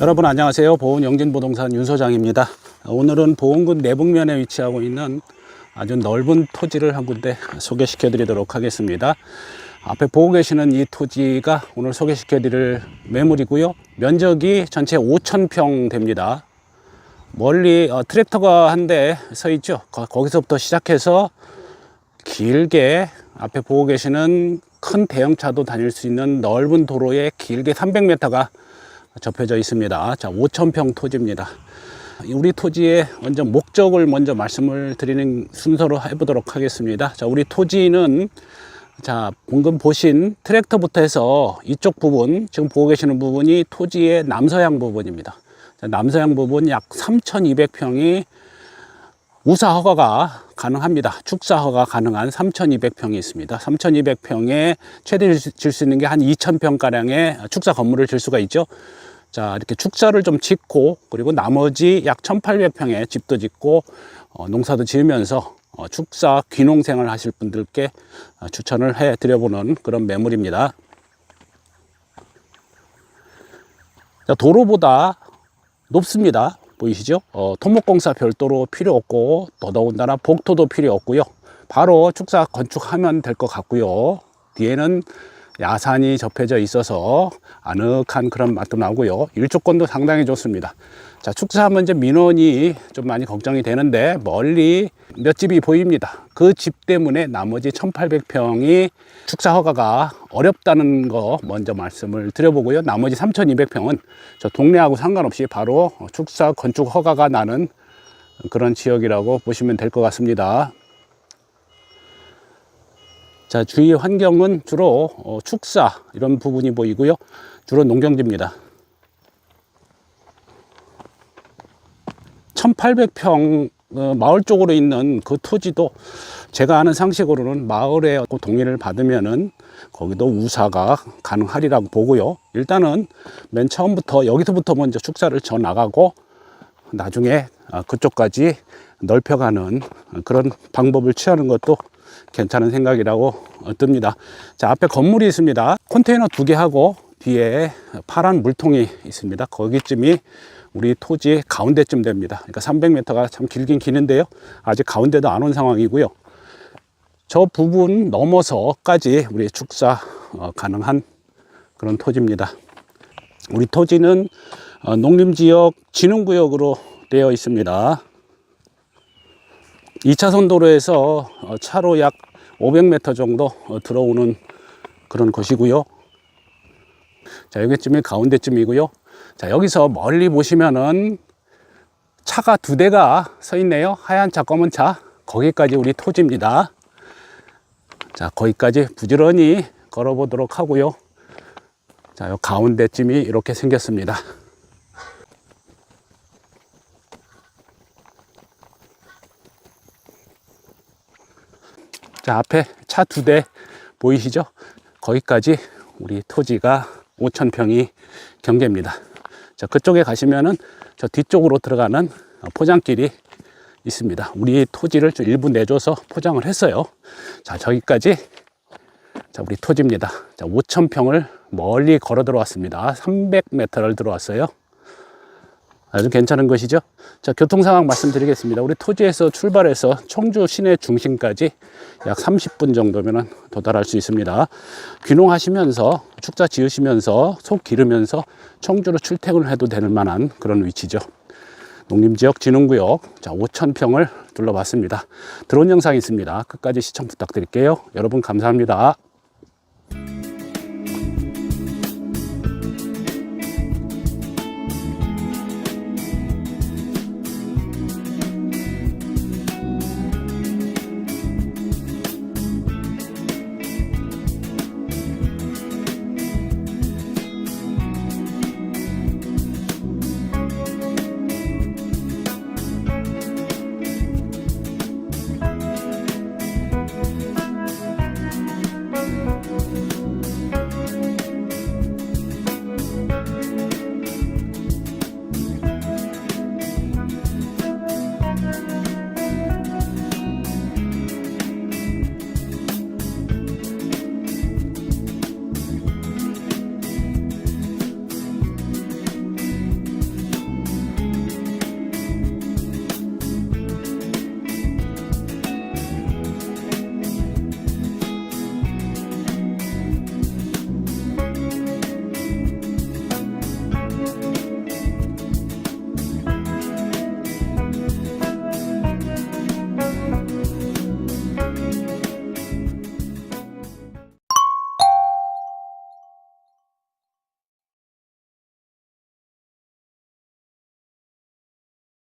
여러분 안녕하세요. 보은 영진부동산 윤 소장입니다. 오늘은 보은군 내북면에 위치하고 있는 아주 넓은 토지를 한 군데 소개시켜 드리도록 하겠습니다. 앞에 보고 계시는 이 토지가 오늘 소개시켜 드릴 매물이고요. 면적이 전체 5,000평 됩니다. 멀리 어, 트랙터가 한 대 서 있죠. 거- 거기서부터 시작해서 길게 앞에 보고 계시는 큰 대형차도 다닐 수 있는 넓은 도로에 길게 300m가 접혀져 있습니다. 자, 5,000평 토지입니다. 우리 토지의 먼저 목적을 먼저 말씀을 드리는 순서로 해보도록 하겠습니다. 자, 우리 토지는 자, 방금 보신 트랙터부터 해서 이쪽 부분, 지금 보고 계시는 부분이 토지의 남서양 부분입니다. 자, 남서양 부분 약 3,200평이 우사 허가가 가능합니다. 축사 허가 가능한 3,200평이 있습니다. 3,200평에 최대 질 수 있는 게 한 2,000평 가량의 축사 건물을 질 수가 있죠. 자, 이렇게 축사를 좀 짓고 그리고 나머지 약 1,800평의 집도 짓고 어, 농사도 지으면서 어, 축사 귀농 생활 하실 분들께 어, 추천을 해 드려보는 그런 매물입니다. 자, 도로보다 높습니다. 보이시죠? 어, 토목공사 별도로 필요 없고 더더군다나 복토도 필요 없고요. 바로 축사 건축하면 될 것 같고요. 뒤에는 야산이 접해져 있어서 아늑한 그런 맛도 나고요. 일조권도 상당히 좋습니다. 자, 축사하면 이제 민원이 좀 많이 걱정이 되는데 멀리 몇 집이 보입니다. 그 집 때문에 나머지 1800평이 축사 허가가 어렵다는 거 먼저 말씀을 드려보고요. 나머지 3200평은 저 동네하고 상관없이 바로 축사 건축 허가가 나는 그런 지역이라고 보시면 될 것 같습니다. 자, 주위 환경은 주로 어, 축사 이런 부분이 보이고요. 주로 농경지입니다. 1800평 어, 마을 쪽으로 있는 그 토지도 제가 아는 상식으로는 마을에 그 동의를 받으면은 거기도 우사가 가능하리라고 보고요. 일단은 맨 처음부터 여기서부터 먼저 축사를 져 나가고 나중에 아, 그쪽까지 넓혀가는 그런 방법을 취하는 것도 괜찮은 생각이라고 어, 듭니다. 자, 앞에 건물이 있습니다. 컨테이너 두 개 하고 뒤에 파란 물통이 있습니다. 거기쯤이 우리 토지 가운데쯤 됩니다. 그러니까 300m가 참 길긴 기는데요. 아직 가운데도 안 온 상황이고요. 저 부분 넘어서까지 우리 축사 어, 가능한 그런 토지입니다. 우리 토지는 어, 농림지역 진흥구역으로 되어 있습니다. 2차선 도로에서 어, 차로 약 500m 정도 어, 들어오는 그런 곳이고요. 자, 여기쯤이 가운데쯤이고요. 자, 여기서 멀리 보시면은 차가 두 대가 서 있네요. 하얀 차, 검은 차. 거기까지 우리 토지입니다. 자, 거기까지 부지런히 걸어보도록 하고요. 자, 요 가운데쯤이 이렇게 생겼습니다. 자, 앞에 차 두 대 보이시죠? 거기까지 우리 토지가 5,000평이 경계입니다. 자, 그쪽에 가시면은 저 뒤쪽으로 들어가는 포장길이 있습니다. 우리 토지를 좀 일부 내줘서 포장을 했어요. 자, 저기까지 자, 우리 토지입니다. 자, 5,000평을 멀리 걸어 들어왔습니다. 300m를 들어왔어요. 아주 괜찮은 것이죠. 자, 교통 상황 말씀드리겠습니다. 우리 토지에서 출발해서 청주 시내 중심까지 약 30분 정도면 도달할 수 있습니다. 귀농하시면서 축자 지으시면서 속 기르면서 청주로 출퇴근을 해도 되는 만한 그런 위치죠. 농림지역 진흥구역 자 5,000평을 둘러봤습니다. 드론 영상 있습니다. 끝까지 시청 부탁드릴게요. 여러분 감사합니다.